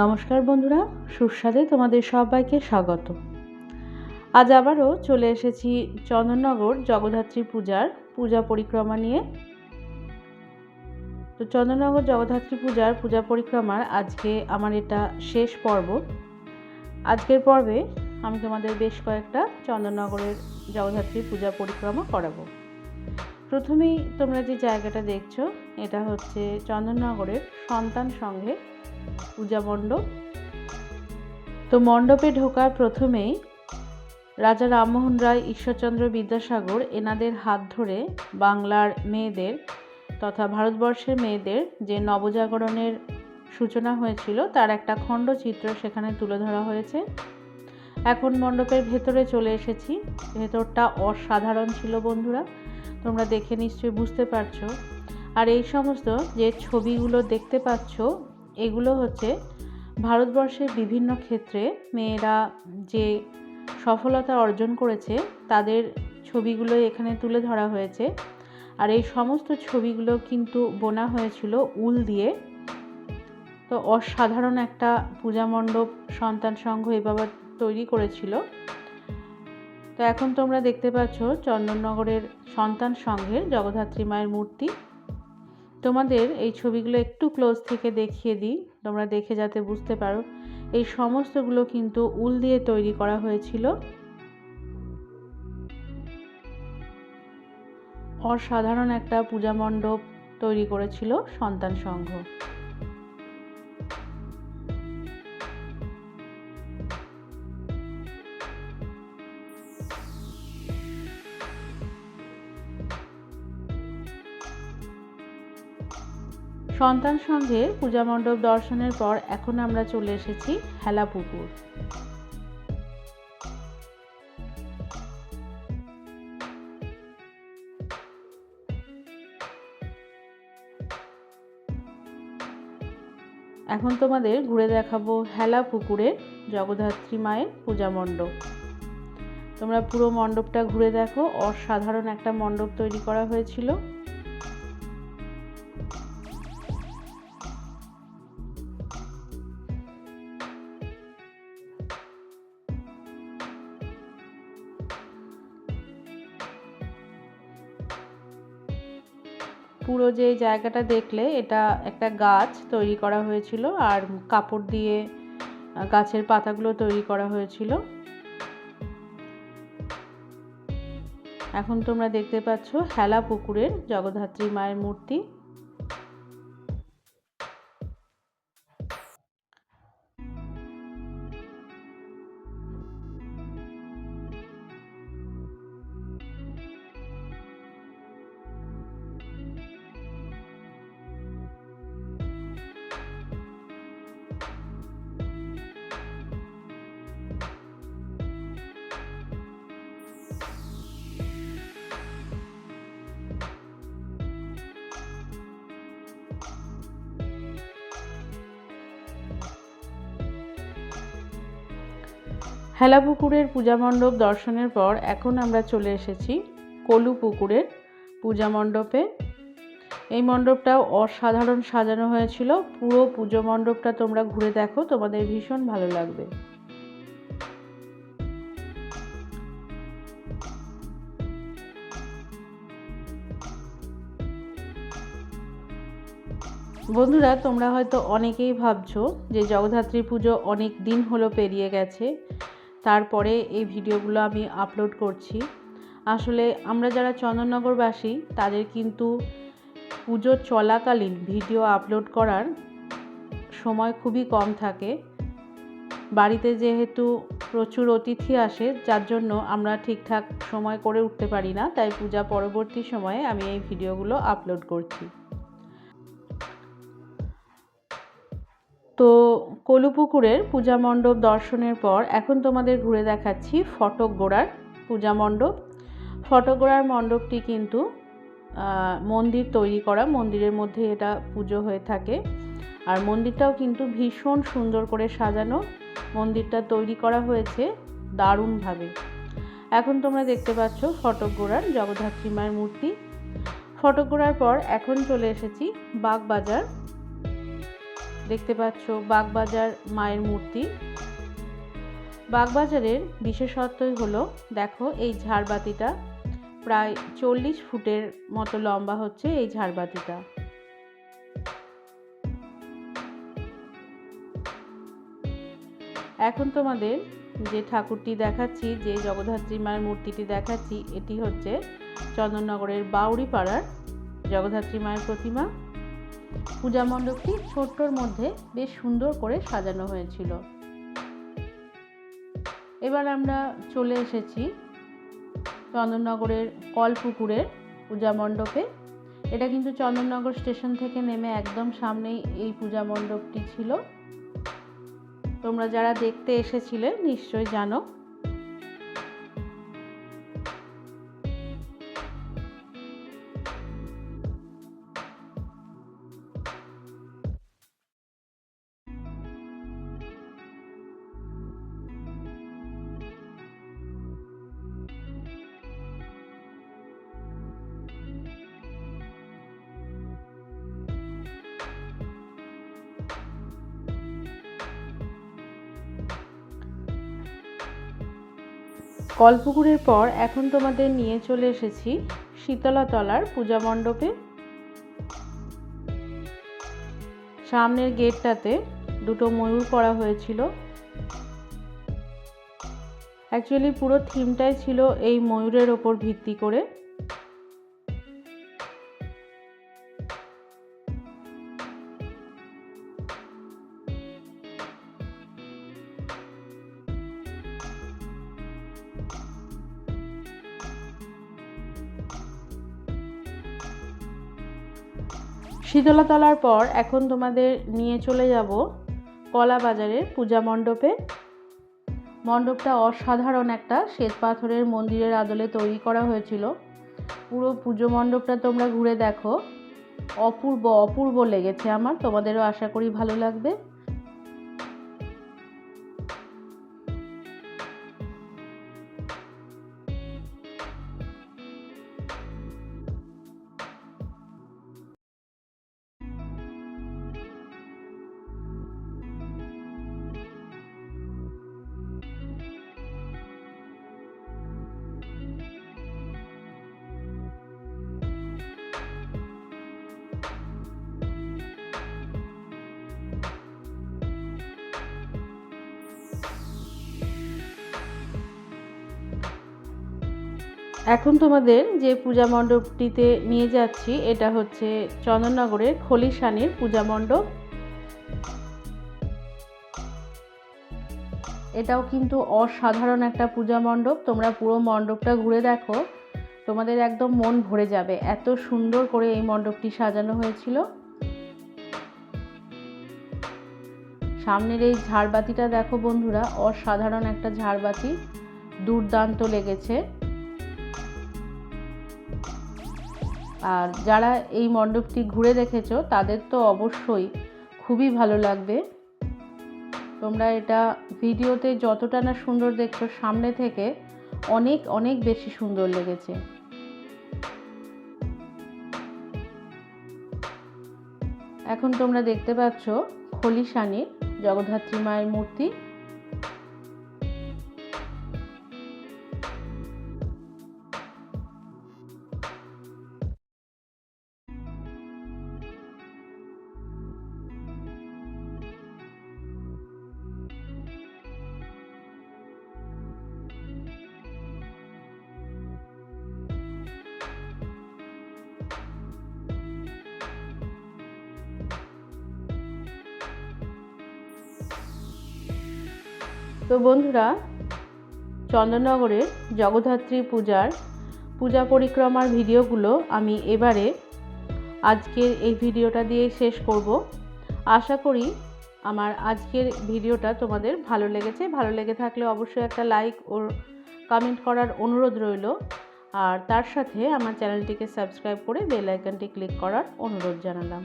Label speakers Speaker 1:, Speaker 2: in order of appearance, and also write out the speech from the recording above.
Speaker 1: নমস্কার বন্ধুরা, সুস্বাদে তোমাদের সবাইকে স্বাগত। আজ আবারও চলে এসেছি চন্দননগর জগদ্ধাত্রী পূজার পূজা পরিক্রমা নিয়ে। তো চন্দননগর জগদ্ধাত্রী পূজার পূজা পরিক্রমার আজকে আমার এটা শেষ পর্ব। আজকের পর্বে আমি তোমাদের বেশ কয়েকটা চন্দননগরের জগদ্ধাত্রী পূজা পরিক্রমা করাবো। প্রথমেই তোমরা যে জায়গাটা দেখছ, এটা হচ্ছে চন্দননগরের সন্তান সংঘে পূজা মণ্ডপ। তো মণ্ডপে ঢোকার প্রথমেই রাজা রামমোহন রায়, ঈশ্বরচন্দ্র বিদ্যাসাগর এনাদের হাত ধরে বাংলার মেয়েদের তথা ভারতবর্ষের মেয়েদের যে নবজাগরণের সূচনা হয়েছিল, তার একটা খণ্ডচিত্র সেখানে তুলে ধরা হয়েছে। এখন মণ্ডপের ভেতরে চলে এসেছি। ভেতরটা অসাধারণ ছিল বন্ধুরা, তোমরা দেখে নিশ্চয়ই বুঝতে পারছ। আর এই সমস্ত যে ছবিগুলো দেখতে পাচ্ছ এগুলো হচ্ছে ভারতবর্ষের বিভিন্ন ক্ষেত্রে মেয়েরা যে সফলতা অর্জন করেছে, তাদের ছবিগুলো এখানে তুলে ধরা হয়েছে। আর এই সমস্ত ছবিগুলো কিন্তু বোনা হয়েছিল উল দিয়ে। তো অসাধারণ একটা পূজা মণ্ডপ, সন্তান সংঘ এভাবে তৈরি করেছিল। তো এখন তোমরা দেখতে পাচ্ছ চন্দননগরের সন্তান সংঘের জগদ্ধাত্রী মায়ের মূর্তি। তোমাদের এই ছবিগুলো একটু ক্লোজ থেকে দেখিয়ে দিই। তোমরা দেখে যাতে বুঝতে পারো। এই সমস্তগুলো কিন্তু উল দিয়ে তৈরি করা হয়েছিল। অসাধারণ একটা পূজা মণ্ডপ তৈরি করেছিল সন্তান সংঘ। সন্তান সংঘের পূজা মণ্ডপ দর্শনের পর এখন আমরা চলে এসেছি হেলা পুকুর এখন তোমাদের ঘুরে দেখাবো হেলা পুকুরে জগদ্ধাত্রী মায়ের পূজা মণ্ডপ। তোমরা পুরো মণ্ডপটা ঘুরে দেখো। অসাধারণ একটা মণ্ডপ তৈরি করা হয়েছিল। পুরো যে জায়গাটা দেখলে, এটা একটা গাছ তৈরি করা হয়েছিল আর কাপড় দিয়ে গাছের পাতাগুলো তৈরি করা হয়েছিল। এখন তোমরা দেখতে পাচ্ছ হেলা পুকুরের জগদ্ধাত্রী মায়ের মূর্তি। হেলা পুকুরের পূজা মণ্ডপ দর্শনের পর এখন আমরা চলে এসেছি কলু পুকুরের পূজা মণ্ডপে। এই মণ্ডপটাও অসাধারণ সাজানো হয়েছিল। পুরো পুজো মণ্ডপটা তোমরা ঘুরে দেখো, তোমাদের ভীষণ ভালো লাগবে। বন্ধুরা, তোমরা হয়তো অনেকেই ভাবছ যে জগদ্ধাত্রী পুজো অনেক দিন হলো পেরিয়ে গেছে। তারপরে এই ভিডিওগুলো আমি আপলোড করছি। আসলে আমরা যারা চন্দননগরবাসী, তাদের কিন্তু পুজো চলাকালীন ভিডিও আপলোড করার সময় খুবই কম থাকে। বাড়িতে যেহেতু প্রচুর অতিথি আসে, যার জন্য আমরা ঠিকঠাক সময় করে উঠতে পারি না, তাই পূজা পরবর্তী সময়ে আমি এই ভিডিওগুলো আপলোড করছি। তো কলুপুকুরের পূজা মণ্ডপ দর্শনের পর এখন তোমাদের ঘুরে দেখাচ্ছি ফটক গোড়ার পূজা মণ্ডপ। ফটক গোড়ার মণ্ডপটি কিন্তু মন্দির তৈরি করা, মন্দিরের মধ্যে এটা পুজো হয়ে থাকে। আর মন্দিরটাও কিন্তু ভীষণ সুন্দর করে সাজানো। মন্দিরটা তৈরি করা হয়েছে দারুণভাবে। এখন তোমরা দেখতে পাচ্ছ ফটক গোড়ার জগদ্ধাত্রী মায়ের মূর্তি। ফটক গোড়ার পর এখন চলে এসেছি বাগবাজার দেখতে পাচ্ছ বাগবাজার মায়ের মূর্তি। বাগবাজারের বিশেষত্বই হলো, দেখো এই ঝাড়বাতিটা প্রায় চল্লিশ ফুটের মতো লম্বা হচ্ছে এই ঝাড়বাতিটা। এখন তোমাদের যে ঠাকুরটি দেখাচ্ছি, যে জগদ্ধাত্রী মায়ের মূর্তিটি দেখাচ্ছি, এটি হচ্ছে চন্দননগরের বাউরি পাড়ার জগদ্ধাত্রী মায়ের প্রতিমা। পূজা মণ্ডপটি ছোট্টর মধ্যে বেশ সুন্দর করে সাজানো হয়েছিল। এবার আমরা চলে এসেছি চন্দননগরের কলপুকুরের পূজা মণ্ডপে। এটা কিন্তু চন্দননগর স্টেশন থেকে নেমে একদম সামনেই এই পূজা মণ্ডপটি ছিল। তোমরা যারা দেখতে এসেছিলে নিশ্চয়ই জানো কলপুকুরের পর এখন তোমাদের নিয়ে চলে এসেছি শীতলাতলার পূজা মণ্ডপে। সামনের গেটটাতে দুটো ময়ূর করা হয়েছিল। অ্যাকচুয়ালি পুরো থিমটাই ছিল এই ময়ূরের ওপর ভিত্তি করে। শীতলাতলার পর এখন তোমাদের নিয়ে চলে যাব কলা বাজারের পূজা মণ্ডপে। মণ্ডপটা অসাধারণ একটা, শ্বেত পাথরের মন্দিরের আদলে তৈরি করা হয়েছিল। পুরো পুজো মণ্ডপটা তোমরা ঘুরে দেখো। অপূর্ব অপূর্ব লেগেছে আমার, তোমাদেরও আশা করি ভালো লাগবে। এখন তোমাদের যে পূজা মণ্ডপটিতে নিয়ে যাচ্ছি, এটা হচ্ছে চন্দননগরের খলিশানির পূজা মণ্ডপ। এটাও কিন্তু অসাধারণ একটা পূজা মণ্ডপ। তোমরা পুরো মণ্ডপটা ঘুরে দেখো, তোমাদের একদম মন ভরে যাবে। এত সুন্দর করে এই মণ্ডপটি সাজানো হয়েছিল। সামনের এই ঝাড়বাতিটা দেখো বন্ধুরা, অসাধারণ একটা ঝাড়বাতি। দুর্দান্ত লেগেছে। আর যারা এই মণ্ডপটি ঘুরে দেখেছ, তাদের তো অবশ্যই খুবই ভালো লাগবে। তোমরা এটা ভিডিওতে যতটা না সুন্দর দেখছ, সামনে থেকে অনেক অনেক বেশি সুন্দর লেগেছে। এখন তোমরা দেখতে পাচ্ছ খলিশানির জগদ্ধাত্রী মায়ের মূর্তি। তো বন্ধুরা, চন্দননগরের জগদ্ধাত্রী পূজার পূজা পরিক্রমার ভিডিওগুলো আমি এবারে আজকের এই ভিডিওটা দিয়ে শেষ করব। আশা করি আমার আজকের ভিডিওটা তোমাদের ভালো লেগেছে। ভালো লেগে থাকলে অবশ্যই একটা লাইক ও কমেন্ট করার অনুরোধ রইল। আর তার সাথে আমার চ্যানেলটিকে সাবস্ক্রাইব করে বেল আইকনটি ক্লিক করার অনুরোধ জানালাম।